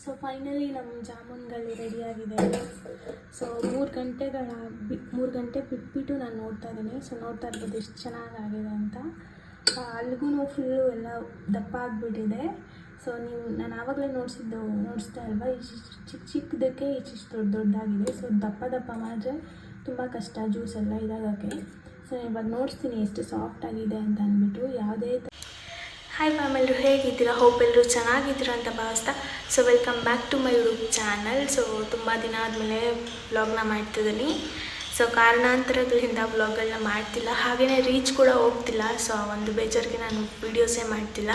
So finally ನಮ್ಮ ಜಾಮೂನ್ಗಳು ರೆಡಿಯಾಗಿದೆ so ಮೂರು ಗಂಟೆಗಳ ಬಿ, ಮೂರು ಗಂಟೆ ಬಿಟ್ಬಿಟ್ಟು ನಾನು ನೋಡ್ತಾ ಇದ್ದೀನಿ. ಸೊ ನೋಡ್ತಾ ಇರ್ಬೋದು ಎಷ್ಟು ಚೆನ್ನಾಗಾಗಿದೆ ಅಂತ. ಅಲ್ಲಿಗೂ ಫುಲ್ಲು ಎಲ್ಲ ದಪ್ಪ ಆಗಿಬಿಟ್ಟಿದೆ. ಸೊ ನೀವು, ನಾನು ಆವಾಗಲೇ ನೋಡಿಸಿದ್ದು, ನೋಡಿಸ್ತಾ ಇಲ್ವಾ? ಇಷ್ಟು ಚಿಕ್ಕ ಚಿಕ್ಕದಕ್ಕೆ ಇಷ್ಟಿಷ್ಟು ದೊಡ್ಡ ದೊಡ್ಡದಾಗಿದೆ. ಸೊ ದಪ್ಪ ದಪ್ಪ ಮಾಡಿದ್ರೆ ತುಂಬ ಕಷ್ಟ ಜ್ಯೂಸ್ ಎಲ್ಲ ಇದಾಗೋಕ್ಕೆ. ಸೊ ಇವಾಗ ನೋಡಿಸ್ತೀನಿ ಎಷ್ಟು ಸಾಫ್ಟ್ ಆಗಿದೆ ಅಂತ ಅಂದ್ಬಿಟ್ಟು. ಯಾವುದೇ ಹಾಯ್ ಮ್ಯಾಮ್ ಎಲ್ಲರೂ ಹೇಗಿದ್ದೀರಾ? ಹೋಪ್ ಎಲ್ಲರೂ ಚೆನ್ನಾಗಿದ್ದೀರಾ ಅಂತ ಭಾವಿಸ್ತಾ. So welcome back to my YouTube channel so ತುಂಬ ದಿನ ಆದಮೇಲೆ ವ್ಲಾಗ್ನ ಮಾಡ್ತಿದ್ದೀನಿ. ಸೊ ಕಾರಣಾಂತರಗಳಿಂದ ವ್ಲಾಗ್ಗಳನ್ನ ಮಾಡ್ತಿಲ್ಲ. ಹಾಗೆಯೇ ರೀಚ್ ಕೂಡ ಹೋಗ್ತಿಲ್ಲ. ಸೊ ಒಂದು ಬೇಜಾರಿಗೆ ನಾನು ವೀಡಿಯೋಸೇ ಮಾಡ್ತಿಲ್ಲ.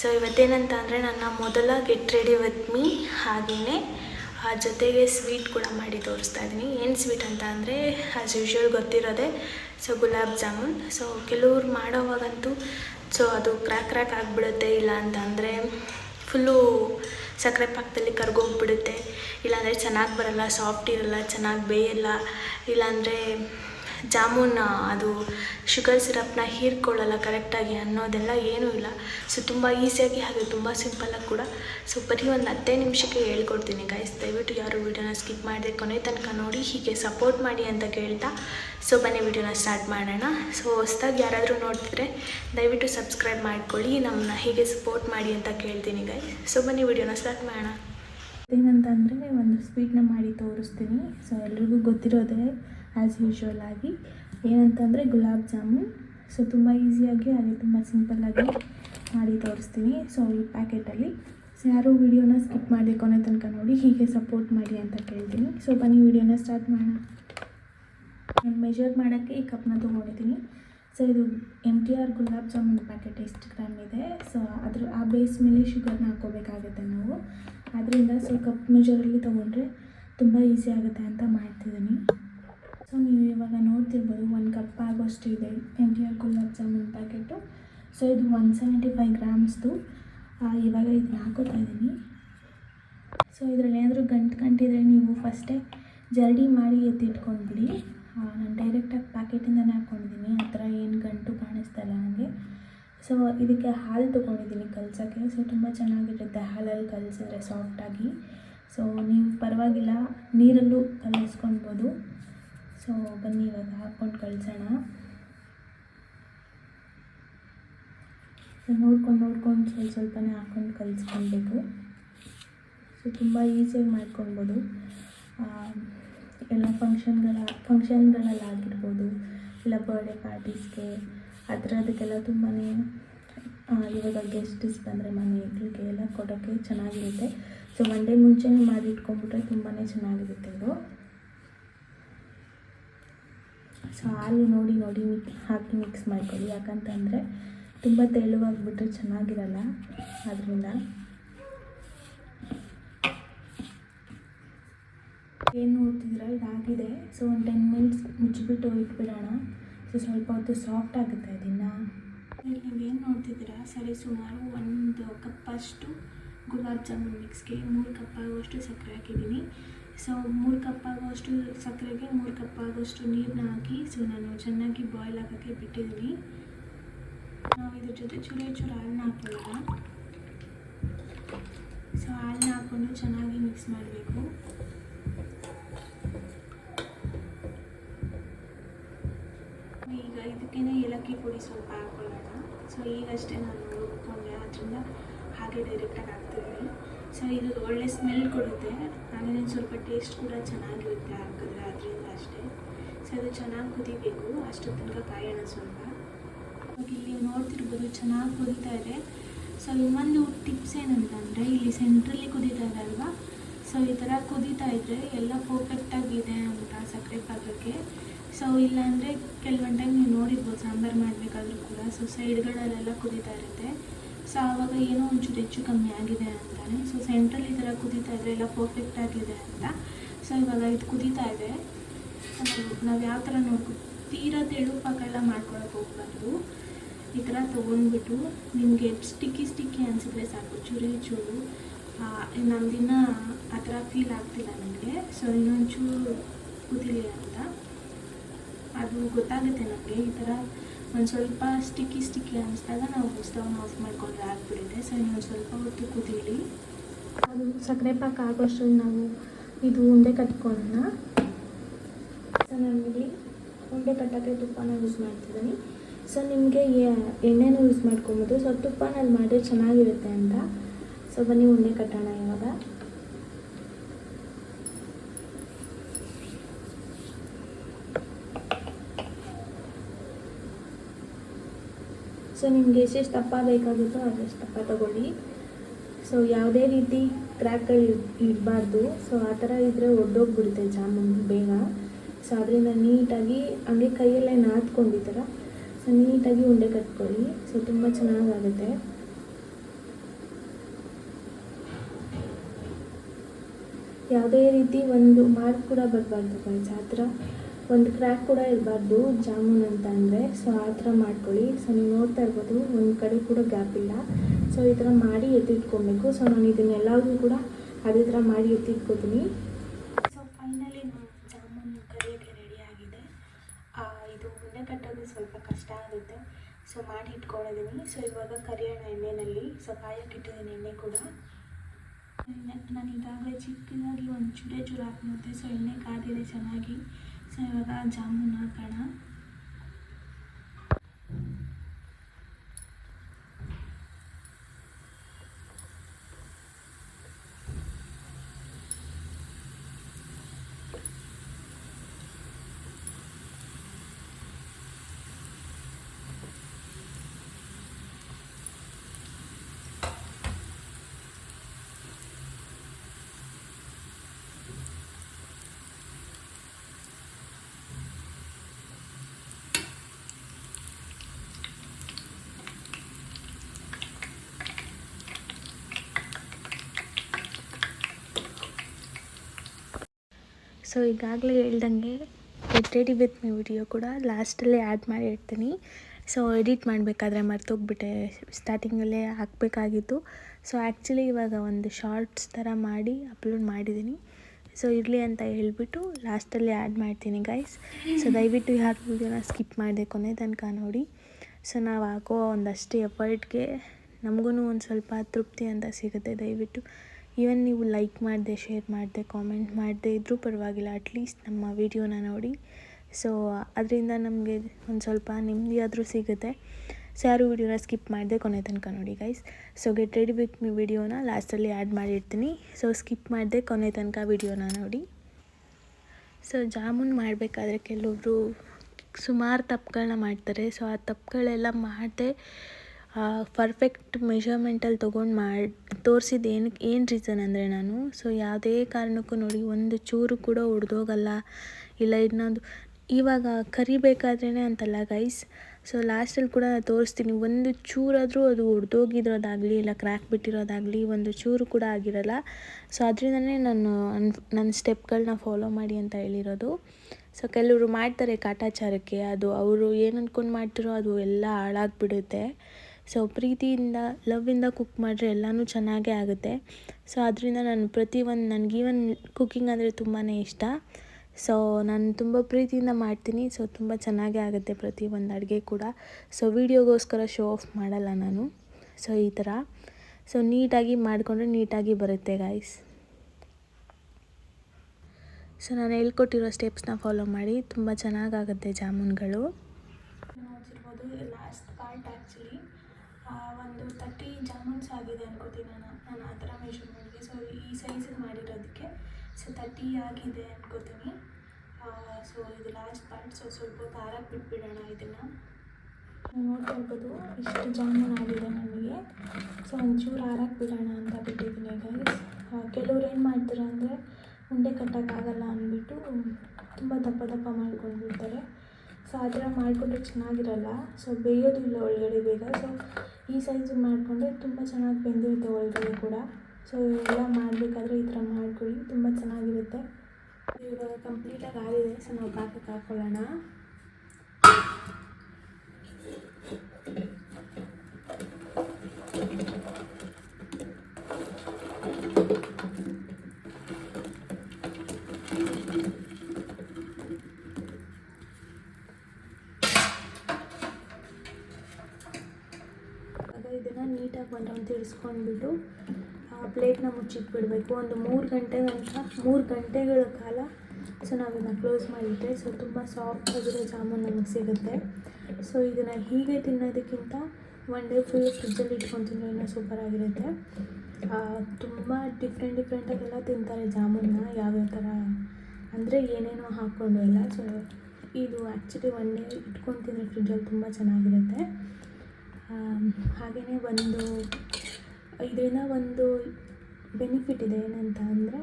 ಸೊ ಇವತ್ತೇನಂತ ಅಂದರೆ ನನ್ನ ಮೊದಲ ಗೆಟ್ ರೆಡಿ ವಿತ್ ಮೀ ಹಾಗೆಯೇ ಆ ಜೊತೆಗೆ ಸ್ವೀಟ್ ಕೂಡ ಮಾಡಿ ತೋರಿಸ್ತಾ ಇದ್ದೀನಿ. ಏನು ಸ್ವೀಟ್ ಅಂತ ಅಂದರೆ ಆ್ಯಸ್ ಯೂಶ್ವಲ್ ಗೊತ್ತಿರೋದೆ ಸೊ ಗುಲಾಬ್ ಜಾಮೂನ್. ಸೊ ಕೆಲವ್ರು ಮಾಡೋವಾಗಂತೂ ಸೊ ಅದು ಕ್ರ್ಯಾಕ್ ಕ್ರ್ಯಾಕ್ ಆಗಿಬಿಡುತ್ತೆ, ಇಲ್ಲ ಅಂತ ಅಂದರೆ ಫುಲ್ಲು ಸಕ್ಕರೆ ಪಾಕದಲ್ಲಿ ಕರ್ಗೋಗ್ಬಿಡುತ್ತೆ. ಇಲ್ಲಾಂದರೆ ಚೆನ್ನಾಗಿ ಬರಲ್ಲ ಸಾಫ್ಟ್ ಇರಲ್ಲ, ಚೆನ್ನಾಗಿ ಬೇಯಲ್ಲ, ಇಲ್ಲಾಂದರೆ ಜಾಮೂನ್ ಅದು ಶುಗರ್ ಸಿರಪ್ನ ಹೀರ್ಕೊಳ್ಳಲ್ಲ ಕರೆಕ್ಟಾಗಿ ಅನ್ನೋದೆಲ್ಲ ಏನೂ ಇಲ್ಲ. ಸೊ ತುಂಬ ಈಸಿಯಾಗಿ ಹಾಗೆ ತುಂಬ ಸಿಂಪಲ್ಲಾಗಿ ಕೂಡ. ಸೊ ಬರೀ ಒಂದು ಹತ್ತೇ ನಿಮಿಷಕ್ಕೆ ಹೇಳ್ಕೊಡ್ತೀನಿ ಗೈಸ್ ದಯವಿಟ್ಟು ಯಾರು ವೀಡಿಯೋನ ಸ್ಕಿಪ್ ಮಾಡಿದೆ ಕೊನೆ ತನಕ ನೋಡಿ, ಹೀಗೆ ಸಪೋರ್ಟ್ ಮಾಡಿ ಅಂತ ಕೇಳ್ತಾ. ಸೊ ಬನ್ನಿ ವೀಡಿಯೋನ ಸ್ಟಾರ್ಟ್ ಮಾಡೋಣ. ಸೊ ಹೊಸ್ದಾಗಿ ಯಾರಾದರೂ ನೋಡ್ತಿದ್ರೆ ದಯವಿಟ್ಟು ಸಬ್ಸ್ಕ್ರೈಬ್ ಮಾಡ್ಕೊಳ್ಳಿ. ನಮ್ಮನ್ನ ಹೀಗೆ ಸಪೋರ್ಟ್ ಮಾಡಿ ಅಂತ ಕೇಳ್ತೀನಿ ಗೈಸ್ ಸೊ ಬನ್ನಿ ವೀಡಿಯೋನ ಸ್ಟಾರ್ಟ್ ಮಾಡೋಣ. ಏನಂತಂದರೆ, ಒಂದು ಸ್ವೀಟ್ನ ಮಾಡಿ ತೋರಿಸ್ತೀನಿ. ಸೊ ಎಲ್ರಿಗೂ ಗೊತ್ತಿರೋದೇ ಆ್ಯಸ್ ಯೂಶ್ವಲ್ ಆಗಿ. ಏನಂತಂದರೆ ಗುಲಾಬ್ ಜಾಮೂನ್. ಸೊ ತುಂಬ ಈಸಿಯಾಗಿ ಹಾಗೆ ತುಂಬ ಸಿಂಪಲ್ಲಾಗಿ ಮಾಡಿ ತೋರಿಸ್ತೀನಿ. ಸೊ ಈ ಪ್ಯಾಕೆಟಲ್ಲಿ ಸೊ ಯಾರೂ ವೀಡಿಯೋನ ಸ್ಕಿಪ್ ಮಾಡಿ ಕೊನೆ ತನಕ ನೋಡಿ, ಹೀಗೆ ಸಪೋರ್ಟ್ ಮಾಡಿ ಅಂತ ಕೇಳ್ತೀನಿ. ಸೊ ಬನ್ನಿ ವೀಡಿಯೋನ ಸ್ಟಾರ್ಟ್ ಮಾಡೋಣ. ನಾನು ಮೆಜರ್ ಮಾಡೋಕ್ಕೆ ಈ ಕಪ್ನ ತೊಗೊಂಡಿದ್ದೀನಿ. ಸೊ ಇದು M T R gulab jamun packet ಎಷ್ಟು ಗ್ರಾಮ್ ಇದೆ? ಸೊ ಅದ್ರ, ಆ ಬೇಸ್ ಮೇಲೆ ಶುಗರ್ನ ಹಾಕೋಬೇಕಾಗುತ್ತೆ ನಾವು. ಅದರಿಂದ ಸೊ ಕಪ್ ಮೆಜರಲ್ಲಿ ತೊಗೊಂಡ್ರೆ ತುಂಬ ಈಸಿ ಆಗುತ್ತೆ ಅಂತ ಮಾಡ್ತಿದ್ದೀನಿ. ಸೊ ನೀವು ಇವಾಗ ನೋಡ್ತಿರ್ಬೋದು ಒಂದು ಕಪ್ ಆಗೋಷ್ಟು ಇದೆ. N T R gulab jamun packet. So ಇದು ಒನ್ ಸೆವೆಂಟಿ ಫೈವ್ ಗ್ರಾಮ್ಸ್ದು ಇವಾಗ ಇದನ್ನ ಹಾಕೋತಾ ಇದ್ದೀನಿ. ಸೊ ಇದರಲ್ಲಿ ಏನಾದರೂ ಗಂಟು ಗಂಟಿದ್ರೆ ನೀವು ಫಸ್ಟೇ ಜರಡಿ ಮಾಡಿ ಎತ್ತಿಟ್ಕೊಂಡ್ಬಿಡಿ. ನಾನು ಡೈರೆಕ್ಟಾಗಿ ಪ್ಯಾಕೆಟಿಂದನೇ ಹಾಕ್ಕೊಂಡಿದ್ದೀನಿ ಆ ಥರ ಏನು ಗಂಟು ಕಾಣಿಸ್ತಾ ಇಲ್ಲ ನನಗೆ. ಸೊ ಇದಕ್ಕೆ ಹಾಲು ತೊಗೊಂಡಿದ್ದೀನಿ ಕಲ್ಸೋಕ್ಕೆ. ಸೊ ತುಂಬ ಚೆನ್ನಾಗಿರುತ್ತೆ ಹಾಲಲ್ಲಿ ಕಲಿಸಿದ್ರೆ ಸಾಫ್ಟಾಗಿ ಸೊ ನೀವು ಪರವಾಗಿಲ್ಲ, ನೀರಲ್ಲೂ ಕಲಿಸ್ಕೊಳ್ಬೋದು. ಸೊ ಬನ್ನಿ ಇವಾಗ ಹಾಕ್ಕೊಂಡು ಕಳಿಸೋಣ. ನೋಡ್ಕೊಂಡು ನೋಡ್ಕೊಂಡು ಸ್ವಲ್ಪ ಸ್ವಲ್ಪನೇ ಹಾಕ್ಕೊಂಡು ಕಲಿಸ್ಕೊಳ್ಬೇಕು. ಸೊ ತುಂಬ ಈಸಿಯಾಗಿ ಮಾಡ್ಕೊಳ್ಬೋದು. ಎಲ್ಲ ಫಂಕ್ಷನ್ಗಳ ಫಂಕ್ಷನ್ಗಳಲ್ಲಾಗಿರ್ಬೋದು ಇಲ್ಲ ಬರ್ಡೇ ಪಾರ್ಟೀಸ್ಗೆ ಆ ಥರದಕ್ಕೆಲ್ಲ ತುಂಬಾ ಇವಾಗ ಗೆಸ್ಟಸ್ ಬಂದರೆ ಮನೆಗಳಿಗೆ ಎಲ್ಲ ಕೊಡೋಕ್ಕೆ ಚೆನ್ನಾಗಿರುತ್ತೆ. ಸೊ ಒನ್ ಡೇ ಮುಂಚೆನೇ ಮಾಡಿ ಇಟ್ಕೊಂಡ್ಬಿಟ್ರೆ ತುಂಬಾ ಚೆನ್ನಾಗಿರುತ್ತೆ ಇದು. ಸೊ ಹಾಲು ನೋಡಿ ನೋಡಿ ಹಾಕಿ ಮಿಕ್ಸ್ ಮಾಡ್ಕೊಳ್ಳಿ. ಯಾಕಂತಂದರೆ ತುಂಬ ತೆಳುವಾಗಿಬಿಟ್ರೆ ಚೆನ್ನಾಗಿರಲ್ಲ. ಅದರಿಂದ ಏನು ನೋಡ್ತಿದ್ದೀರಾ? ಇದಾಗಿದೆ. ಸೊ ಒಂದು ಟೆನ್ ಮಿನಿಟ್ಸ್ ಮುಚ್ಚಿಬಿಟ್ಟು ಇಟ್ಬಿಡೋಣ. ಸೊ ಸ್ವಲ್ಪ ಹೊತ್ತು ಸಾಫ್ಟ್ ಆಗುತ್ತೆ ಅದನ್ನು ನೀವೇನು ನೋಡ್ತಿದ್ದೀರಾ? ಸರಿ, ಸುಮಾರು ಒಂದು ಕಪ್ಪಷ್ಟು ಗುಲಾಬ್ ಜಾಮೂನ್ ಮಿಕ್ಸ್ಗೆ ಮೂರು ಕಪ್ ಆಗುವಷ್ಟು ಸಕ್ಕರೆ ಹಾಕಿದ್ದೀನಿ. ಸೊ ಮೂರು ಕಪ್ ಆಗುವಷ್ಟು ಸಕ್ಕರೆಗೆ ಮೂರು ಕಪ್ ಆಗುವಷ್ಟು ನೀರನ್ನ ಹಾಕಿ, ಸೊ ನಾನು ಚೆನ್ನಾಗಿ ಬಾಯ್ಲ್ ಆಗೋಕ್ಕೆ ಬಿಟ್ಟಿದ್ದೀನಿ. ನಾವು ಇದ್ರ ಜೊತೆ ಚೂರು ಚೂರು ಹಾಲನ್ನ ಹಾಕೋಣ ಸೊ ಹಾಲನ್ನ ಹಾಕ್ಕೊಂಡು ಚೆನ್ನಾಗಿ ಮಿಕ್ಸ್ ಮಾಡಬೇಕು. ಈಗ ಇದಕ್ಕೇನೆ ಏಲಕ್ಕಿ ಪುಡಿ ಸ್ವಲ್ಪ ಹಾಕ್ಕೊಳ್ಳೋಣ ಸೊ ಈಗಷ್ಟೇ ನಾನು ರುಬ್ಕೊಂಡೆ ಅದರಿಂದ ಹಾಗೆ ಡೈರೆಕ್ಟಾಗಿ ಹಾಕ್ತಿದ್ದೀನಿ. ಸೊ ಇದು ಒಳ್ಳೆ ಸ್ಮೆಲ್ ಕೊಡುತ್ತೆ. ಆಮೇಲೆ ಸ್ವಲ್ಪ ಟೇಸ್ಟ್ ಕೂಡ ಚೆನ್ನಾಗಿರುತ್ತೆ ಹಾಕಿದ್ರೆ ಅದರಿಂದ ಅಷ್ಟೇ. ಸೊ ಅದು ಚೆನ್ನಾಗಿ ಕುದಿಬೇಕು. ಅಷ್ಟು ತನಕ ಕಾಯೋಣ ಸ್ವಲ್ಪ. ಇಲ್ಲಿ ನೋಡ್ತಿರ್ಬೋದು ಚೆನ್ನಾಗಿ ಕುದೀತಾ ಇದೆ. ಸೊ ಇನ್ನೊಂದು ಟಿಪ್ಸ್ ಏನಂತಂದರೆ, ಇಲ್ಲಿ ಸೆಂಟ್ರಲ್ಲಿ ಕುದೀತಾ ಇದೆ ಅಲ್ವಾ ಸೊ ಈ ಥರ ಕುದೀತಾ ಇದ್ದರೆ ಎಲ್ಲ ಪರ್ಫೆಕ್ಟಾಗಿದೆ ಅಂತ ಸಕ್ಕರೆ ಪಾಕಕ್ಕೆ. ಸೊ ಇಲ್ಲಾಂದರೆ ಕೆಲವೊಂದು ಟೈಮ್ ನೀವು ನೋಡಿರ್ಬೋದು, ಸಾಂಬಾರು ಮಾಡಬೇಕಾದ್ರೂ ಕೂಡ. ಸೊ ಸೈಡ್ಗಳಲ್ಲೆಲ್ಲ ಕುದೀತಾ ಇರುತ್ತೆ. ಸೊ ಆವಾಗ ಏನೋ ಒಂಚೂರು ಹೆಚ್ಚು ಕಮ್ಮಿ ಆಗಿದೆ ಅಂತಾನೆ. ಸೊ ಸೆಂಟ್ರಲ್ ಈ ಥರ ಕುದೀತಾ ಇದ್ರೆ ಎಲ್ಲ ಪರ್ಫೆಕ್ಟ್ ಆಗಿದೆ ಅಂತ. ಸೊ ಇವಾಗ ಇದು ಕುದೀತಾ ಇದೆ. ನಾವು ಯಾವ ಥರ ನೋಡ್ಕೊ, ತೀರಾ ಎಲ್ಲ ಮಾಡ್ಕೊಳಕ್ಕೆ ಹೋಗ್ಬಾರ್ದು. ಈ ಥರ ತೊಗೊಂಡ್ಬಿಟ್ಟು ನಿಮಗೆ ಸ್ಟಿಕ್ಕಿ ಸ್ಟಿಕ್ಕಿ ಅನಿಸಿದ್ರೆ ಸಾಕು. ಚೂರಿ, ಚೂರು. ನಮ್ದಿನ್ನ ಆ ಥರ ಫೀಲ್ ಆಗ್ತಿಲ್ಲ ನನಗೆ ಸೊ ಇನ್ನೊಂಚೂರು ಕುದಿಲಿ ಅಂತ. ಅದು ಗೊತ್ತಾಗುತ್ತೆ ನಮಗೆ ಈ ಥರ ಒಂದು ಸ್ವಲ್ಪ ಸ್ಟಿಕ್ಕಿ ಸ್ಟಿಕ್ಕಿ ಅನಿಸಿದಾಗ ನಾವು ಸ್ಟವ್ನ ಆಫ್ ಮಾಡಿಕೊಂಡ್ರೆ ಆಗ್ಬಿಡುತ್ತೆ ಸೊ ಇನ್ನೊಂದು ಸ್ವಲ್ಪ ಹೊತ್ತು ಕುದೀಲಿ ಅದು ಸಕ್ಕರೆ ಪಾಕ ಆಗೋಷ್ಟು ನಾವು ಇದು ಉಂಡೆ ಕಟ್ಕೊಳ್ಳೋಣ ಸೊ ನಾನಿಲ್ಲಿ ಉಂಡೆ ಕಟ್ಟೋಕ್ಕೆ ತುಪ್ಪನ ಯೂಸ್ ಮಾಡ್ತಿದ್ದೀನಿ ಸೊ ನಿಮಗೆ ಎಣ್ಣೆನೂ ಯೂಸ್ ಮಾಡ್ಕೊಬೋದು ಸೊ ತುಪ್ಪನಲ್ಲಿ ಮಾಡಿದ್ರೆ ಚೆನ್ನಾಗಿರುತ್ತೆ ಅಂತ ಸೊ ಬನ್ನಿ ಉಂಡೆ ಕಟ್ಟೋಣ ಇವಾಗ ಸೊ ನಿಮಗೆ ಎಷ್ಟೆಷ್ಟು ದಪ್ಪ ಬೇಕಾಗುತ್ತೋ ಅದೆಷ್ಟು ದಪ್ಪ ತಗೊಳ್ಳಿ. ಸೊ ಯಾವುದೇ ರೀತಿ ಕ್ರ್ಯಾಕ್ಗಳು ಇಡಬಾರ್ದು ಸೊ ಆ ಥರ ಇದ್ದರೆ ಒಡ್ಡೋಗ್ಬಿಡುತ್ತೆ ಜಾಮೂನು ಬೇಗ. ಸೊ ಅದರಿಂದ ನೀಟಾಗಿ ಹಂಗೆ ಕೈಯಲ್ಲೇ ನಾದ್ಕೊಂಡಿದ್ದೀರ ಸೊ ನೀಟಾಗಿ ಉಂಡೆ ಕಟ್ಕೊಳ್ಳಿ. ಸೊ ತುಂಬ ಚೆನ್ನಾಗಾಗುತ್ತೆ. ಯಾವುದೇ ರೀತಿ ಒಂದು ಮಾರ್ಕ್ ಕೂಡ ಬರಬಾರ್ದು ಗೈಸ್ ಆ ಥರ ಒಂದು ಕ್ರ್ಯಾಕ್ ಕೂಡ ಇರಬಾರ್ದು, ಜಾಮೂನ್ ಅಂತ ಅಂದರೆ. ಸೊ ಆ ಥರ ಮಾಡ್ಕೊಳ್ಳಿ. ಸೊ ನೀವು ನೋಡ್ತಾ ಇರ್ಬೋದು, ಒಂದು ಕಡೆ ಕೂಡ ಗ್ಯಾಪ್ ಇಲ್ಲ. ಸೊ ಈ ಥರ ಮಾಡಿ ಎತ್ತಿಟ್ಕೊಬೇಕು ಸೊ ನಾನು ಇದನ್ನೆಲ್ಲವೂ ಕೂಡ ಅದೇ ಥರ ಮಾಡಿ ಎತ್ತಿಟ್ಕೋತೀನಿ ಸೊ ಫೈನಲಿ ಜಾಮೂನ್ ಕರಿಯೋಕ್ಕೆ ರೆಡಿ ಆಗಿದೆ. ಇದು ಉಂಡೆ ಕಟ್ಟೋದು ಸ್ವಲ್ಪ ಕಷ್ಟ ಆಗುತ್ತೆ. ಸೊ ಮಾಡಿ ಇಟ್ಕೊಂಡಿದ್ದೀನಿ ಸೊ ಇವಾಗ ಕರಿಯೋಣ ಎಣ್ಣೆಯಲ್ಲಿ ಸೊ ಕಾಯಕ್ಕಿಟ್ಟಿದ್ದೀನಿ ಎಣ್ಣೆ ಕೂಡ. ನಾನು ಈಗಾಗಲೇ ಚಿಕ್ಕದಾಗಿ ಒಂದು ಚುಡೆ ಚೂರು ಹಾಕ್ಬಿಡುತ್ತೆ ಸೊ ಎಣ್ಣೆ ಕಾದಿದೆ ಚೆನ್ನಾಗಿ. ಸೊ ಇವಾಗ ಜಾಮೂನ್ ಹಾಕೋಣ ಸೊ ಈಗಾಗಲೇ ಹೇಳ್ದಂಗೆ get ready with my video ಕೂಡ ಲಾಸ್ಟಲ್ಲೇ ಆ್ಯಡ್ ಮಾಡಿ ಇಡ್ತೀನಿ ಸೊ ಎಡಿಟ್ ಮಾಡಬೇಕಾದ್ರೆ ಮರ್ತೋಗ್ಬಿಟ್ಟೆ. ಸ್ಟಾರ್ಟಿಂಗಲ್ಲೇ ಹಾಕಬೇಕಾಗಿತ್ತು. ಸೊ ಆ್ಯಕ್ಚುಲಿ ಇವಾಗ ಒಂದು ಶಾರ್ಟ್ಸ್ ಥರ ಮಾಡಿ ಅಪ್ಲೋಡ್ ಮಾಡಿದ್ದೀನಿ. ಸೊ ಇರಲಿ ಅಂತ ಹೇಳ್ಬಿಟ್ಟು ಲಾಸ್ಟಲ್ಲಿ ಆ್ಯಡ್ ಮಾಡ್ತೀನಿ ಗೈಸ್ ಸೊ ದಯವಿಟ್ಟು ಯಾರು ವಿಡಿಯೋನ ಸ್ಕಿಪ್ ಮಾಡಿದೆ ಕೊನೆ ತನಕ ನೋಡಿ. ಸೊ ನಾವು ಹಾಕೋ ಒಂದಷ್ಟು ಎಫರ್ಟ್ಗೆ ನಮಗೂ ಒಂದು ಸ್ವಲ್ಪ ತೃಪ್ತಿ ಅಂತ ಸಿಗುತ್ತೆ ದಯವಿಟ್ಟು. ಈವನ್ ನೀವು ಲೈಕ್ ಮಾಡಿದೆ ಶೇರ್ ಮಾಡಿದೆ ಕಾಮೆಂಟ್ ಮಾಡದೆ ಇದ್ದರೂ ಪರವಾಗಿಲ್ಲ ಅಟ್ಲೀಸ್ಟ್ ನಮ್ಮ ವಿಡಿಯೋನ ನೋಡಿ. ಸೊ ಅದರಿಂದ ನಮಗೆ ಒಂದು ಸ್ವಲ್ಪ ನೆಮ್ಮದಿ ಆದರೂ ಸಿಗುತ್ತೆ. ಸೊ ಯಾರು ವೀಡಿಯೋನ ಸ್ಕಿಪ್ ಮಾಡಿದೆ ಕೊನೆ ತನಕ ನೋಡಿ guys so get ready with me ವಿಡಿಯೋನ ಲಾಸ್ಟಲ್ಲಿ ಆ್ಯಡ್ ಮಾಡಿರ್ತೀನಿ. ಸೊ ಸ್ಕಿಪ್ ಮಾಡಿದೆ ಕೊನೆ ತನಕ ವಿಡಿಯೋನ ನೋಡಿ. ಸೊ ಜಾಮೂನ್ ಮಾಡಬೇಕಾದ್ರೆ ಕೆಲವರು ಸುಮಾರು ತಪ್ಪುಗಳನ್ನ ಮಾಡ್ತಾರೆ. ಸೊ ಆ ತಪ್ಪುಗಳೆಲ್ಲ ಮಾಡದೆ ಪರ್ಫೆಕ್ಟ್ ಮೆಷರ್ಮೆಂಟಲ್ಲಿ ತೊಗೊಂಡು ಮಾಡಿ ತೋರಿಸಿದ್ದು ಏನು ಏನು ರೀಸನ್ ಅಂದರೆ ನಾನು ಸೊ ಯಾವುದೇ ಕಾರಣಕ್ಕೂ ನೋಡಿ, ಒಂದು ಚೂರು ಕೂಡ ಒಡೆದೋಗಲ್ಲ ಇಲ್ಲ ಇನ್ನೊಂದು, ಇವಾಗ ಕರಿಬೇಕಾದ್ರೇ ಅಂತಲ್ಲ ಗೈಸ್ ಸೊ ಲಾಸ್ಟಲ್ಲಿ ಕೂಡ ನಾನು ತೋರಿಸ್ತೀನಿ, ಒಂದು ಚೂರಾದರೂ ಅದು ಒಡೆದೋಗಿರೋದಾಗಲಿ ಇಲ್ಲ ಕ್ರ್ಯಾಕ್ ಬಿಟ್ಟಿರೋದಾಗಲಿ, ಒಂದು ಚೂರು ಕೂಡ ಆಗಿರಲ್ಲ. ಸೊ ಅದರಿಂದನೇ ನಾನು ನನ್ನ ಸ್ಟೆಪ್ಗಳನ್ನ ಫಾಲೋ ಮಾಡಿ ಅಂತ ಹೇಳಿರೋದು. ಸೊ ಕೆಲವರು ಮಾಡ್ತಾರೆ ಕಾಟಾಚಾರಕ್ಕೆ, ಅದು ಅವರು ಏನು ಅಂದ್ಕೊಂಡು ಮಾಡ್ತಾರೋ ಅದು ಎಲ್ಲ ಹಾಳಾಗಿಬಿಡುತ್ತೆ. ಸೊ ಪ್ರೀತಿಯಿಂದ, ಲವ್ವಿಂದ ಕುಕ್ ಮಾಡಿದ್ರೆ ಎಲ್ಲನೂ ಚೆನ್ನಾಗೇ ಆಗುತ್ತೆ. ಸೊ ಅದರಿಂದ ನಾನು ಪ್ರತಿಯೊಂದು ನನಗೆ ಈವನ್ ಕುಕ್ಕಿಂಗ್ ಅಂದರೆ ತುಂಬಾ ಇಷ್ಟ. ಸೊ ನಾನು ತುಂಬ ಪ್ರೀತಿಯಿಂದ ಮಾಡ್ತೀನಿ. ಸೊ ತುಂಬ ಚೆನ್ನಾಗೇ ಆಗುತ್ತೆ ಪ್ರತಿಯೊಂದು ಅಡುಗೆ ಕೂಡ. ಸೊ ವೀಡಿಯೋಗೋಸ್ಕರ ಶೋ ಆಫ್ ಮಾಡಲ್ಲ ನಾನು. ಸೊ ಈ ಥರ ಸೊ ನೀಟಾಗಿ ಮಾಡಿಕೊಂಡ್ರೆ ನೀಟಾಗಿ ಬರುತ್ತೆ ಗಾಯ್ಸ್ ಸೊ ನಾನು ಹೇಳ್ಕೊಟ್ಟಿರೋ ಸ್ಟೆಪ್ಸ್ನ ಫಾಲೋ ಮಾಡಿ. ತುಂಬ ಚೆನ್ನಾಗಾಗುತ್ತೆ ಜಾಮೂನ್ಗಳು. ಲಾಸ್ಟ್ ಪಾರ್ಟ್ ಆ್ಯಕ್ಚುಲಿ ಒಂದು ತರ್ಟಿ ಜಾಮೂನ್ಸ್ ಆಗಿದೆ ಅನ್ಕೋತೀನಿ ನಾನು. ನಾನು ಆ ಥರ ಮೆಷರ್ಮೆಂಟ್ಗೆ ಸೊ ಈ ಸೈಜಿಗೆ ಮಾಡಿರೋದಕ್ಕೆ ಸೊ ತರ್ಟಿ ಆಗಿದೆ ಅನ್ಕೋತೀನಿ. ಸೊ ಇದು ಲಾಸ್ಟ್ ಪಾರ್ಟ್ ಸೊ ಸ್ವಲ್ಪ ಹೊತ್ತು ಬಿಟ್ಬಿಡೋಣ ಇದನ್ನು. ನೋಡ್ತಾ ಇರ್ಬೋದು, ಇಷ್ಟು ಜಾಮೂನ್ ಆಗಿದೆ ನನಗೆ ಸೊ ಒಂಚೂರು ಆರಕ್ಕೆ ಬಿಡೋಣ ಅಂತ ಬಿಟ್ಟಿದ್ದೀನಿ ಗೈಸ್ ಕೆಲವ್ರು ಏನು ಮಾಡ್ತಾರೆ ಅಂದರೆ ಉಂಡೆ ಕಟ್ಟೋಕ್ಕಾಗಲ್ಲ ಅಂದ್ಬಿಟ್ಟು ತುಂಬ ದಪ್ಪ ದಪ್ಪ ಮಾಡ್ಕೊಂಡ್ಬಿಡ್ತಾರೆ. ಸೊ ಆ ಥರ ಮಾಡಿಕೊಂಡ್ರೆ ಚೆನ್ನಾಗಿರಲ್ಲ. ಸೊ ಬೇಯೋದಿಲ್ಲ ಒಳಗಡೆ ಬೇಗ. ಸೊ ಈ ಸೈಜ್ ಮಾಡಿಕೊಂಡ್ರೆ ತುಂಬ ಚೆನ್ನಾಗಿ ಬೆಂದಿರುತ್ತೆ ಒಳಗಡೆ ಕೂಡ. ಸೊ ಎಲ್ಲ ಮಾಡಬೇಕಾದ್ರೆ ಈ ಥರ ಮಾಡ್ಕೊಳ್ಳಿ. ತುಂಬ ಚೆನ್ನಾಗಿರುತ್ತೆ. ಇವಾಗ ಕಂಪ್ಲೀಟಾಗಿ ಆಗಿದೆ ಸೊ ನಾವು ಪಾಕಕ್ಕೆ ಹಾಕ್ಕೊಳ್ಳೋಣ ಆಗ ಆ ಪ್ಲೇಟ್ನ ಮುಚ್ಚಿಟ್ಬಿಡಬೇಕು. ಒಂದು ಮೂರು ಗಂಟೆ ಅಂತ ಮೂರು ಗಂಟೆಗಳ ಕಾಲ ಸೊ ನಾವಿನ್ನು ಕ್ಲೋಸ್ ಮಾಡಿಟ್ಟರೆ ಸೊ ತುಂಬ ಸಾಫ್ಟ್ ಆಗಿರೋ ಜಾಮೂನ್ ನಮಗೆ ಸಿಗುತ್ತೆ. ಸೊ ಇದನ್ನು ಹೀಗೆ ತಿನ್ನೋದಕ್ಕಿಂತ ಒನ್ ಡೇ ಫುಲ್ ಫ್ರಿಜ್ಜಲ್ಲಿ ಇಟ್ಕೊಂಡು ತಿನ್ನೋ ಇನ್ನೂ ಸೂಪರಾಗಿರುತ್ತೆ ತುಂಬ ಡಿಫ್ರೆಂಟ್ ಡಿಫ್ರೆಂಟಾಗೆಲ್ಲ ತಿಂತಾರೆ ಜಾಮೂನ್ನ, ಯಾವ್ಯಾವ ಥರ ಅಂದರೆ ಏನೇನೋ ಹಾಕ್ಕೊಂಡು ಎಲ್ಲ. ಸೊ ಇದು ಆ್ಯಕ್ಚುಲಿ ಒನ್ ಡೇ ಇಟ್ಕೊಂಡು ತಿಂದರೆ ಫ್ರಿಜ್ಜಲ್ಲಿ ತುಂಬ ಚೆನ್ನಾಗಿರುತ್ತೆ. ಹಾಗೆಯೇ ಒಂದು ಇದರಿಂದ ಒಂದು ಬೆನಿಫಿಟ್ ಇದೆ ಏನಂತ ಅಂದರೆ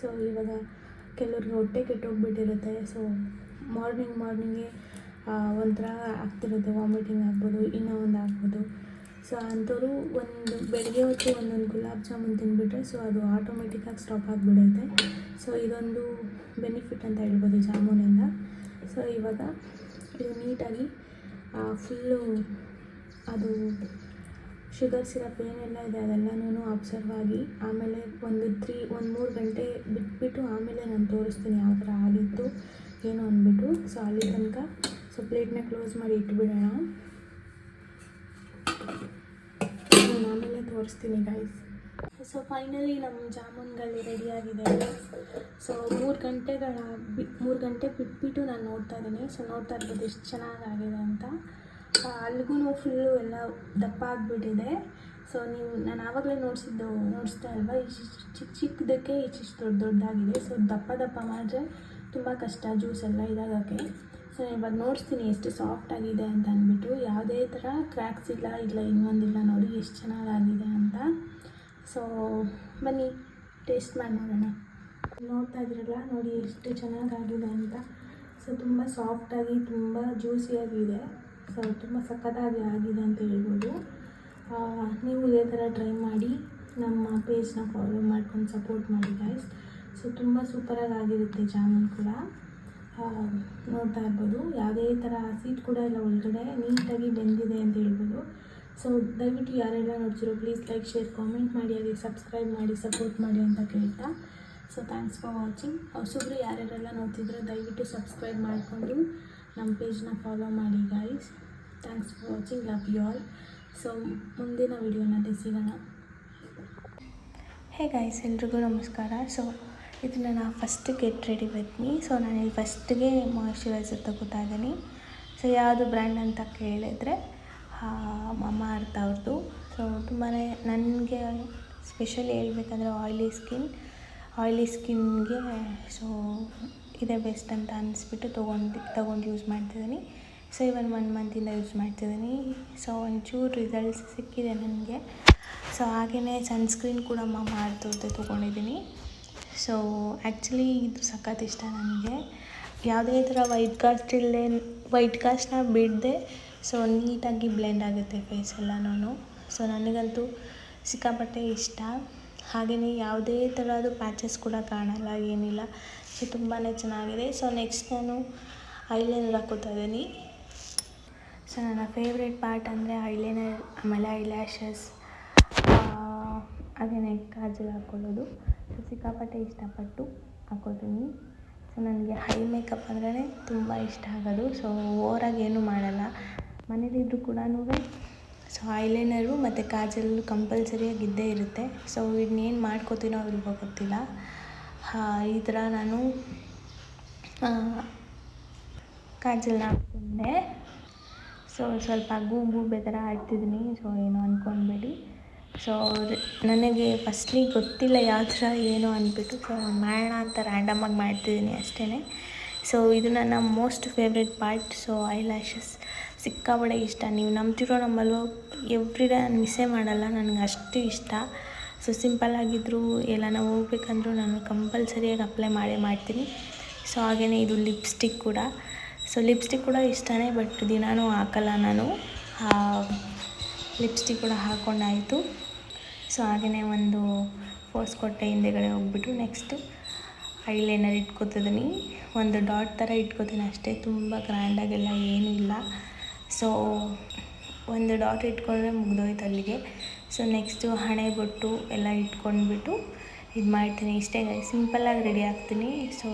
ಸೊ ಇವಾಗ ಕೆಲವ್ರಿಗೆ ಹೊಟ್ಟೆ ಕೆಟ್ಟೋಗ್ಬಿಟ್ಟಿರುತ್ತೆ ಸೊ ಮಾರ್ನಿಂಗ್ ಮಾರ್ನಿಂಗೆ ಒಂಥರ ಆಗ್ತಿರುತ್ತೆ ವಾಮಿಟಿಂಗ್ ಆಗ್ಬೋದು, ಇನ್ನೂ ಒಂದು ಆಗ್ಬೋದು. ಸೊ ಅಂಥವ್ರು ಒಂದು ಬೆಳಗ್ಗೆ ಹೊತ್ತು ಒಂದೊಂದು ಗುಲಾಬ್ ಜಾಮೂನ್ ತಿಂದುಬಿಟ್ರೆ ಸೊ ಅದು ಆಟೋಮೆಟಿಕ್ಕಾಗಿ ಸ್ಟಾಪ್ ಆಗಿಬಿಡುತ್ತೆ. ಸೊ ಇದೊಂದು ಬೆನಿಫಿಟ್ ಅಂತ ಹೇಳ್ಬೋದು ಜಾಮೂನಿಂದ ಸೊ ಇವಾಗ ಇದು ನೀಟಾಗಿ ಫುಲ್ಲು ಅದು ಶುಗರ್, ಸಿರಪ್ ಏನೆಲ್ಲ ಇದೆ ಅದೆಲ್ಲನೂ ಅಬ್ಸರ್ವ್ ಆಗಿ ಆಮೇಲೆ ಒಂದು ತ್ರೀ ಒಂದು ಮೂರು ಗಂಟೆ ಬಿಟ್ಬಿಟ್ಟು ಆಮೇಲೆ ನಾನು ತೋರಿಸ್ತೀನಿ ಯಾವ ಥರ ಆಗಿತ್ತು ಏನು ಅಂದ್ಬಿಟ್ಟು. ಸೊ ಅಲ್ಲಿ ತನಕ ಸೊ ಪ್ಲೇಟ್ನ ಕ್ಲೋಸ್ ಮಾಡಿ ಇಟ್ಬಿಡೋಣ. ನಾನು ಆಮೇಲೆ ತೋರಿಸ್ತೀನಿ ಗೈಸ್ ಸೊ ಫೈನಲಿ ನಮ್ಮ ಜಾಮೂನ್ಗಳು ರೆಡಿಯಾಗಿದೆ ಸೊ ಮೂರು ಗಂಟೆಗಳ ಬಿ, ಮೂರು ಗಂಟೆ ಬಿಟ್ಬಿಟ್ಟು ನಾನು ನೋಡ್ತಾ ಇದ್ದೀನಿ. ಸೊ ನೋಡ್ತಾ ಇರ್ಬೋದು ಎಷ್ಟು ಚೆನ್ನಾಗಾಗಿದೆ ಅಂತ. ಅಲ್ಲಿಗೂ ಫುಲ್ಲು ಎಲ್ಲ ದಪ್ಪ ಆಗಿಬಿಟ್ಟಿದೆ ಸೊ ನೀವು, ನಾನು ಆವಾಗಲೇ ನೋಡಿಸಿದ್ದು ನೋಡಿಸ್ತಾ ಅಲ್ವಾ? ಇಷ್ಟು ಚಿಕ್ಕ ಚಿಕ್ಕದಕ್ಕೆ ಇಷ್ಟಿಷ್ಟು ದೊಡ್ಡ ದೊಡ್ಡದಾಗಿದೆ ಸೊ ದಪ್ಪ ದಪ್ಪ ಮಾಡಿದ್ರೆ ತುಂಬ ಕಷ್ಟ ಜ್ಯೂಸ್ ಎಲ್ಲ ಇದಾಗೋಕ್ಕೆ ಸೊ ಇವಾಗ ನೋಡಿಸ್ತೀನಿ ಎಷ್ಟು ಸಾಫ್ಟ್ ಆಗಿದೆ ಅಂತ ಅಂದ್ಬಿಟ್ಟು. ಯಾವುದೇ ಥರ ಕ್ರ್ಯಾಕ್ಸ್ ಇಲ್ಲ ಇಲ್ಲ ಇನ್ನೊಂದಿಲ್ಲ ನೋಡಿ ಎಷ್ಟು ಚೆನ್ನಾಗಾಗಿದೆ ಅಂತ. ಸೊ ಬನ್ನಿ ಟೇಸ್ಟ್ ಮಾಡಿ ನೋಡೋಣ. ನೋಡ್ತಾ ಇದ್ರಲ್ಲ, ನೋಡಿ ಎಷ್ಟು ಚೆನ್ನಾಗಾಗಿದೆ ಅಂತ. ಸೊ ತುಂಬ ಸಾಫ್ಟಾಗಿ ತುಂಬ ಜ್ಯೂಸಿಯಾಗಿದೆ ಸೊ, ತುಂಬ ಸಖತ್ತಾಗಿ ಆಗಿದೆ ಅಂತ ಹೇಳ್ಬೋದು. ನೀವು ಇದೇ ಥರ ಟ್ರೈ ಮಾಡಿ, ನಮ್ಮ ಪೇಜ್ನ ಫಾಲೋ ಮಾಡ್ಕೊಂಡು ಸಪೋರ್ಟ್ ಮಾಡಿ ಗೈಸ್ ಸೊ, ತುಂಬ ಸೂಪರಾಗಿ ಆಗಿರುತ್ತೆ ಜಾಮೂನ್ ಕೂಡ. ನೋಡ್ತಾ ಇರ್ಬೋದು. ಯಾವುದೇ ಥರ ಸೀಟ್ ಕೂಡ ಇಲ್ಲ ಒಳಗಡೆ. ನೀಟಾಗಿ ಬೆಂದಿದೆ ಅಂತ ಹೇಳ್ಬೋದು. ಸೊ, ದಯವಿಟ್ಟು ಯಾರೆಲ್ಲ ನೋಡ್ತಿರೋ ಪ್ಲೀಸ್ ಲೈಕ್ ಶೇರ್ ಕಾಮೆಂಟ್ ಮಾಡಿ, ಹಾಗೆ ಸಬ್ಸ್ಕ್ರೈಬ್ ಮಾಡಿ ಸಪೋರ್ಟ್ ಮಾಡಿ ಅಂತ ಕೇಳ್ತಾ. ಸೊ ಥ್ಯಾಂಕ್ಸ್ ಫಾರ್ ವಾಚಿಂಗ್ ಹೊಸಬ್ರು ಯಾರ್ಯಾರೆಲ್ಲ ನೋಡ್ತಿದ್ರು ದಯವಿಟ್ಟು ಸಬ್ಸ್ಕ್ರೈಬ್ ಮಾಡಿಕೊಂಡು ನಮ್ಮ ಪೇಜ್ನ ಫಾಲೋ ಮಾಡಿ guys thanks for watching love you all so ಮುಂದಿನ ವಿಡಿಯೋನಲ್ಲಿ ಸಿಗೋಣ. ಹೇ ಗೈಸ್ ಎಲ್ರಿಗೂ ನಮಸ್ಕಾರ. ಸೊ ಇದನ್ನು ನಾನು first get ready with so ನಾನು ಇಲ್ಲಿ ಫಸ್ಟ್ಗೆ ಮಾಯಿಶ್ಚರೈಸರ್ ತಗೋತಾ ಇದ್ದೀನಿ. ಸೊ ಯಾವುದು ಬ್ರ್ಯಾಂಡ್ ಅಂತ ಕೇಳಿದರೆ ಮಮ್ಮ ಅರ್ಥ ಅವ್ರದ್ದು ಸೊ ತುಂಬಾ ನನಗೆ ಸ್ಪೆಷಲಿ ಹೇಳ್ಬೇಕಂದ್ರೆ ಆಯ್ಲಿ ಸ್ಕಿನ್ ಆಯ್ಲಿ ಸ್ಕಿನ್ಗೆ ಸೊ ಇದೇ ಬೆಸ್ಟ್ ಅಂತ ಅನಿಸ್ಬಿಟ್ಟು ತೊಗೊಂಡು ತೊಗೊಂಡು ಯೂಸ್ ಮಾಡ್ತಿದ್ದೀನಿ ಸೊ ಇವನ್ ಒನ್ ಮಂತಿಂದ ಯೂಸ್ ಮಾಡ್ತಿದ್ದೀನಿ ಸೊ ಒಂಚೂರು ರಿಸಲ್ಟ್ಸ್ ಸಿಕ್ಕಿದೆ ನನಗೆ. ಸೊ ಹಾಗೆಯೇ ಸನ್ಸ್ಕ್ರೀನ್ ಕೂಡ ಅರ್ಥವ್ರದ್ದೇ ತೊಗೊಂಡಿದ್ದೀನಿ ಸೊ ಆ್ಯಕ್ಚುಲಿ ಇದು ಸಖತ್ ಇಷ್ಟ ನನಗೆ. ಯಾವುದೇ ಥರ ವೈಟ್ ಕಾಸ್ಟ್ ಇಲ್ಲದೆ ವೈಟ್ ಕಾಸ್ಟ್ನ ಬಿಡದೆ ಸೊ ನೀಟಾಗಿ ಬ್ಲೆಂಡ್ ಆಗುತ್ತೆ ಫೇಸ್ ಎಲ್ಲನೂ ಸೊ ನನಗಂತೂ ಸಿಕ್ಕಾಪಟ್ಟೆ ಇಷ್ಟ. ಹಾಗೆಯೇ ಯಾವುದೇ ಥರದ್ದು ಪ್ಯಾಚಸ್ ಕೂಡ ಕಾಣಲ್ಲ, ಏನಿಲ್ಲ. ಸೊ ತುಂಬಾ ಚೆನ್ನಾಗಿದೆ. ಸೊ ನೆಕ್ಸ್ಟ್ ನಾನು ಐಲೈನರ್ ಹಾಕೋತಾ ಇದ್ದೀನಿ. ಸೊ, ನನ್ನ ಫೇವ್ರೆಟ್ ಪಾರ್ಟ್ ಅಂದರೆ ಐಲೈನರ್ ಆಮೇಲೆ ಐಲ್ಯಾಶಸ್ ಅದೇನೆ ಕಾಜಲ್ ಹಾಕ್ಕೊಳ್ಳೋದು ಸೊ, ಸಿಕ್ಕಾಪಟ್ಟೆ ಇಷ್ಟಪಟ್ಟು ಹಾಕೋತೀನಿ. ಸೊ, ನನಗೆ ಹೈ ಮೇಕಪ್ ಅಂದ್ರೆ ತುಂಬ ಇಷ್ಟ ಆಗೋದು. ಸೊ ಓವರಾಗಿ ಏನೂ ಮಾಡಲ್ಲ. ಮನೇಲಿದ್ದರೂ ಕೂಡ ಸೊ ಐಲೈನರು ಮತ್ತು ಕಾಜಲ್ ಕಂಪಲ್ಸರಿಯಾಗಿ ಇದ್ದೇ ಇರುತ್ತೆ. ಸೊ ಇನ್ನೇನು ಮಾಡ್ಕೋತೀನೋ ಅವ್ರಿಗೆ ಗೊತ್ತಿಲ್ಲ ಈ ಥರ ನಾನು ಕಾಜಲ್ನ ಹಾಕ್ಕೊಂಡೆ. ಸೊ ಸ್ವಲ್ಪ ಗೂಬು ಥರ ಆಡ್ತಿದ್ದೀನಿ. ಸೊ ಏನೋ ಅಂದ್ಕೊಂಡ್ಬೇಡಿ ಸೊ ನನಗೆ ಫಸ್ಟ್ಲಿ ಗೊತ್ತಿಲ್ಲ ಯಾವ ಥರ ಏನು ಅಂದ್ಬಿಟ್ಟು ಸೊ ಮಾಡೋಣ ಅಂತ ರ್ಯಾಂಡಮಾಗಿ ಮಾಡ್ತಿದ್ದೀನಿ ಅಷ್ಟೇ ಸೊ ಇದು ನನ್ನ most favourite part so eyelashes ಸಿಕ್ಕಾಬಡೆ ಇಷ್ಟ. ನೀವು ನಂಬ್ತಿರೋ ನಮ್ಮಲ್ಲೋ ಎವ್ರಿ ಡೇ ನಾನು ಮಿಸ್ಸೇ ಮಾಡಲ್ಲ. ನನಗೆ ಅಷ್ಟು ಇಷ್ಟ. ಸೊ ಸಿಂಪಲ್ಲಾಗಿದ್ದರೂ ಎಲ್ಲಾನ ಹೋಗ್ಬೇಕಂದ್ರೂ ನಾನು ಕಂಪಲ್ಸರಿಯಾಗಿ ಅಪ್ಲೈ ಮಾಡೇ ಮಾಡ್ತೀನಿ. ಸೊ ಹಾಗೆಯೇ ಇದು ಲಿಪ್ಸ್ಟಿಕ್ ಕೂಡ. ಸೊ ಲಿಪ್ಸ್ಟಿಕ್ ಕೂಡ ಇಷ್ಟನೇ ಬಟ್ ದಿನಾನೂ ಹಾಕಲ್ಲ ನಾನು. ಲಿಪ್ಸ್ಟಿಕ್ ಕೂಡ ಹಾಕೊಂಡಾಯಿತು. ಸೊ ಹಾಗೆಯೇ ಒಂದು ಫೋರ್ಸ್ ಕೊಟ್ಟೆ ಹಿಂದೆಗಡೆ ಹೋಗ್ಬಿಟ್ಟು ನೆಕ್ಸ್ಟು ಐಲೈನರ್ ಇಟ್ಕೋತಿದ್ದೀನಿ ಒಂದು ಡಾಟ್ ಥರ ಇಟ್ಕೋತೀನಿ ಅಷ್ಟೇ, ತುಂಬ ಗ್ರ್ಯಾಂಡಾಗೆಲ್ಲ ಏನೂ ಇಲ್ಲ. ಸೊ ಒಂದು ಡಾಟ್ ಇಟ್ಕೊಂಡ್ರೆ ಮುಗ್ದೋಯ್ತು ಅಲ್ಲಿಗೆ. ಸೊ ನೆಕ್ಸ್ಟು ಹಣೆ ಬೊಟ್ಟು ಎಲ್ಲ ಇಟ್ಕೊಂಡ್ಬಿಟ್ಟು ಇದು ಮಾಡ್ತೀನಿ. ಇಷ್ಟೇ ಸಿಂಪಲ್ಲಾಗಿ ರೆಡಿ ಆಗ್ತೀನಿ. ಸೊ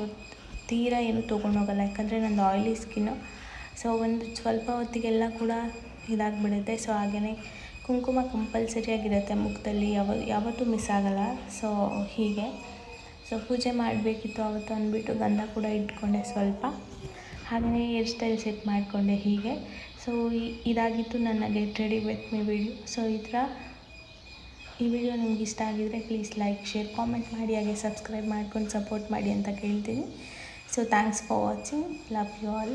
ತೀರಾ ಏನು ತೊಗೊಂಡೋಗಲ್ಲ ಯಾಕಂದರೆ ನಂದು ಆಯಿಲಿ ಸ್ಕಿನ್ನು ಸೊ ಒಂದು ಸ್ವಲ್ಪ ಹೊತ್ತಿಗೆಲ್ಲ ಕೂಡ ಇದಾಗಿಬಿಡುತ್ತೆ. ಸೊ ಹಾಗೆಯೇ ಕುಂಕುಮ ಕಂಪಲ್ಸರಿಯಾಗಿರುತ್ತೆ ಮುಖದಲ್ಲಿ ಯಾವ, ಯಾವತ್ತೂ ಮಿಸ್ ಆಗಲ್ಲ. ಸೊ ಹೀಗೆ. ಸೊ ಪೂಜೆ ಮಾಡಬೇಕಿತ್ತು ಆವತ್ತು ಅಂದ್ಬಿಟ್ಟು ಗಂಧ ಕೂಡ ಇಟ್ಕೊಂಡೆ ಸ್ವಲ್ಪ. ಹಾಗೆಯೇ ಹೇರ್ ಸ್ಟೈಲ್ ಸೆಟ್ ಮಾಡಿಕೊಂಡೆ ಹೀಗೆ. ಸೊ ಇದಾಗಿತ್ತು ನನ್ನ get ready with me video so ಈ ಥರ ಈ ವಿಡಿಯೋ ನಿಮ್ಗೆ ಇಷ್ಟ ಆಗಿದರೆ ಪ್ಲೀಸ್ ಲೈಕ್ ಶೇರ್ ಕಾಮೆಂಟ್ ಮಾಡಿ, ಹಾಗೆ ಸಬ್ಸ್ಕ್ರೈಬ್ ಮಾಡ್ಕೊಂಡು ಸಪೋರ್ಟ್ ಮಾಡಿ ಅಂತ ಕೇಳ್ತೀನಿ. So thanks for watching love you all